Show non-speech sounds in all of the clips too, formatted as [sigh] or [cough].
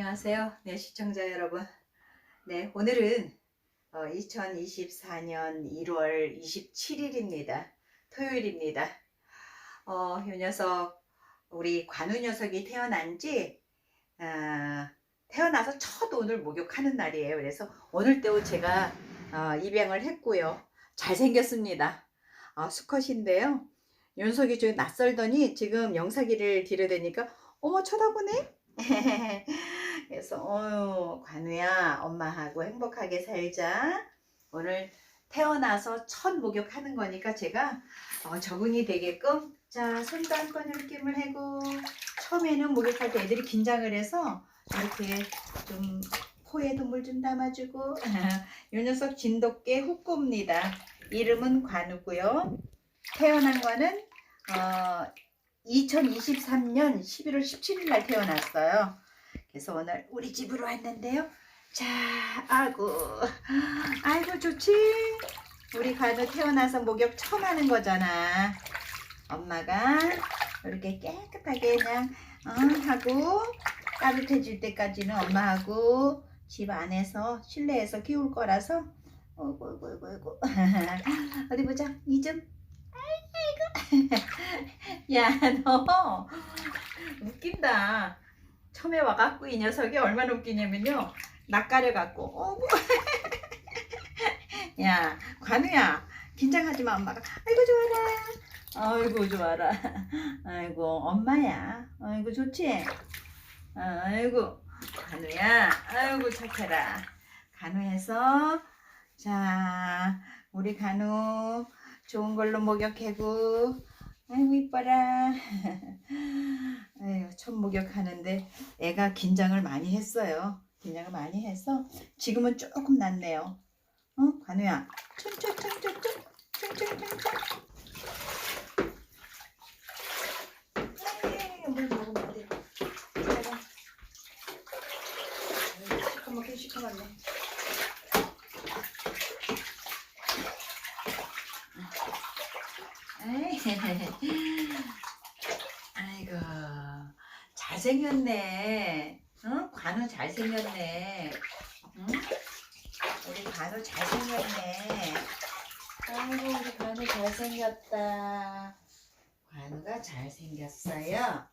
안녕하세요. 네, 시청자 여러분. 네, 오늘은 어, 2024년 1월 27일입니다. 토요일입니다. 어, 이 녀석, 우리 관우 녀석이 태어난 지, 아, 태어나서 첫 오늘 목욕하는 날이에요. 그래서 오늘 또 제가 어, 입양을 했고요. 잘생겼습니다. 아, 수컷인데요. 윤석이 좀 낯설더니 지금 영사기를 들여대니까 어머 쳐다보네? [laughs] 그래서 어유 관우야 엄마하고 행복하게 살자. 오늘 태어나서 첫 목욕하는 거니까 제가 어, 적응이 되게끔 자 손도 한번 물 해고 처음에는 목욕할 때 애들이 긴장을 해서 이렇게 좀 코에도 물 좀 담아주고 [laughs] 이 녀석 진돗개 후꾸입니다. 이름은 관우고요. 태어난 거는 어, 2023년 11월 17일 날 태어났어요. 그래서 오늘 우리 집으로 왔는데요. 자, 아이고, 아이고 좋지. 우리 관우 태어나서 목욕 처음 하는 거잖아. 엄마가 이렇게 깨끗하게 그냥 어, 하고 따뜻해질 때까지는 엄마하고 집 안에서 실내에서 키울 거라서 어이구 어이구 어이구 어이구 [laughs] 어디 보자 이좀 [laughs] 야, 너 웃긴다. 처음에 와갖고 이 녀석이 얼마나 웃기냐면요. 낯가려갖고, 어구. [laughs] 야, 관우야, 긴장하지 마, 엄마가. 아이고, 좋아라. 아이고, 좋아라. [laughs] 아이고, 엄마야. 아이고, 좋지? 아이고, 관우야. 아이고, 착해라. 간우해서, 자, 우리 간우 좋은 걸로 목욕하고, 아이고 이뻐라. [laughs] 목욕하는데 애가 긴장을 많이 했어요. 긴장을 많이 해서 지금은 조금 낫네요. 어, 관우야. 촌촌촌촌촌. 촌촌촌촌. 아이고 잘생겼네. 응? 관우 잘생겼네. 응? 우리 관우 잘생겼네. 아이고 우리 관우 잘생겼다. 관우가 잘생겼어요.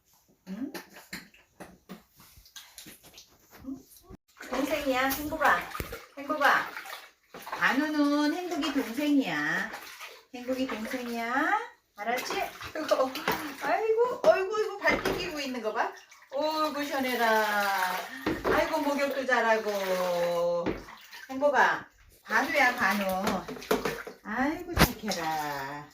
응? 응? 동생이야 행복아. 행복아. 관우는 행복이 동생이야. 행복이 동생이야. 알았지? 아이고, 아이고, 아이고, 발 튕기고 있는 거 봐. 어이구, 시원해라. 아이고, 목욕도 잘하고. 행복아, 관우야, 관우. 아이고, 착해라.